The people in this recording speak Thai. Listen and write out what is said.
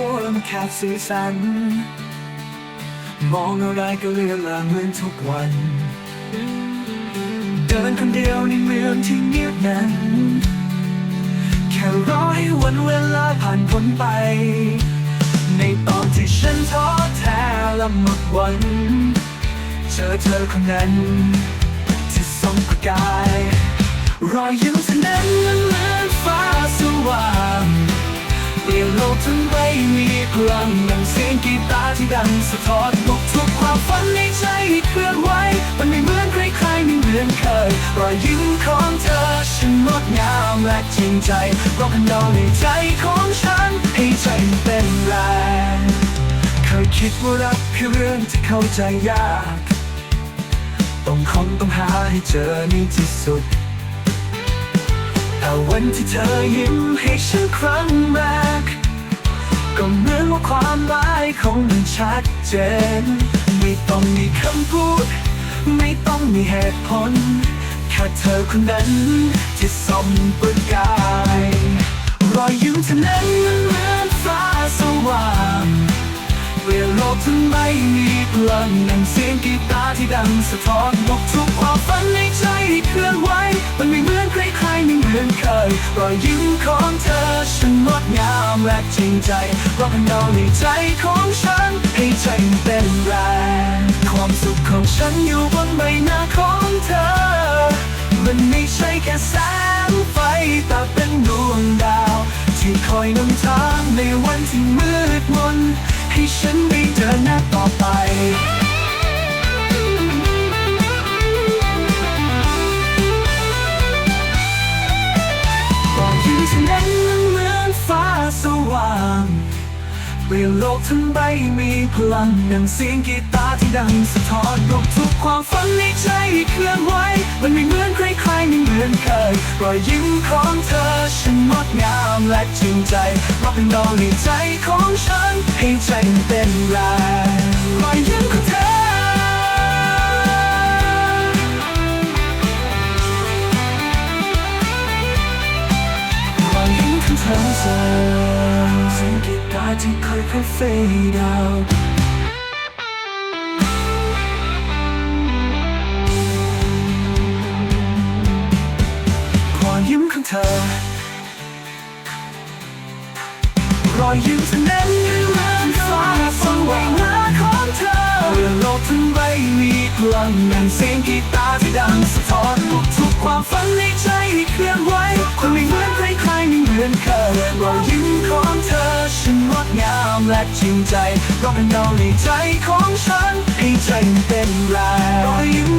มัวมัวๆมันขาดสีสันมองอะไรก็เลือนลางเหมือนทุกวัน เดินคนเดียวในเมืองที่เงียบนั้น แค่รอให้วันเวลาผ่านพ้นไป ในตอนที่ฉันท้อแท้และหมดหวังเจอเธอคนนั้น ที่ส่งประกาย รอยยิ้มเธอนั้นมันเหมือนฟ้าสว่างเปลี่ยนโลกทั้ง มีพลังดังเสียงกีตาร์ที่ดังสะท้อนบอกทุกความฝันในใจให้เคลื่อนไหวมันไม่เหมือนใครๆไม่เหมือนเคยรอยยิ้มของเธอฉันงดงามและจริงใจรองพันดาวในใจของฉันให้ใจมันเต้นแรงเคยคิดว่ารักคือเรื่องที่เข้าใจยากต้องคงต้องหาให้เจอในที่สุดแต่วันที่เธอยิ้มให้ฉันครั้งแรก ก็เหมือนว่าความหมายของมันชัดเจน ไม่ต้องมีคำพูด ไม่ต้องมีเหตุผลแค่เธอคนนั้นที่ส่องประกาย รอยยิ้มเธอนั้นเหมือนฟ้าสว่างเปลี่ยโลกทั้งใบมีพลังนั่งเสียงกีตาร์ที่ดังสะท้อนบอกทุกความฝันในใจ รอยยิ้มของเธอฉันงดงามและจริงใจร้องพันดาวในใจของฉันให้ใจมันเต้นแรงความสุขของฉันอยู่บนใบหน้าของเธอ มันไม่ใช่แค่แสงไฟแต่เป็นดวงดาว ที่คอยนำทางในวันที่มืดมนให้ฉันได้เดินหน้าต่อไป เปลี่ยนโลกทั้งใบมีพลังดังเสียงกีตาร์ที่ดังสะท้อนบอกทุกความฝันในใจเคลื่อนไหวมันไม่เหมือนใครๆไม่เหมือนเคยรอยยิ้มของเธอฉันงดงามและจริงใจรับเป็นดาวในใจของฉันให้ใจมันเต้นแรงรอยยิ้มของเธอรอยยิ้มของเธอ งกีตาร์ที่ค่อยๆ fade out รอยยิ้มของเธอ รอยยิ้มเธอนั้นคือเหมือนฟ้าสว่างหน้าของเธอเมื่อโลกทั้งใบมีพลังนั่งเสียงกีตาร์ที่ดังสะท้อนทุกความฝันในใจให้เคลื่อนไหวคงไม่เหมือนใครๆไม่เหมือนเคยรอยยิ้ม และจริงใจร้องเป็นดาวในใจของฉันให้ใจมันเต้นแรงรอยยิ้ม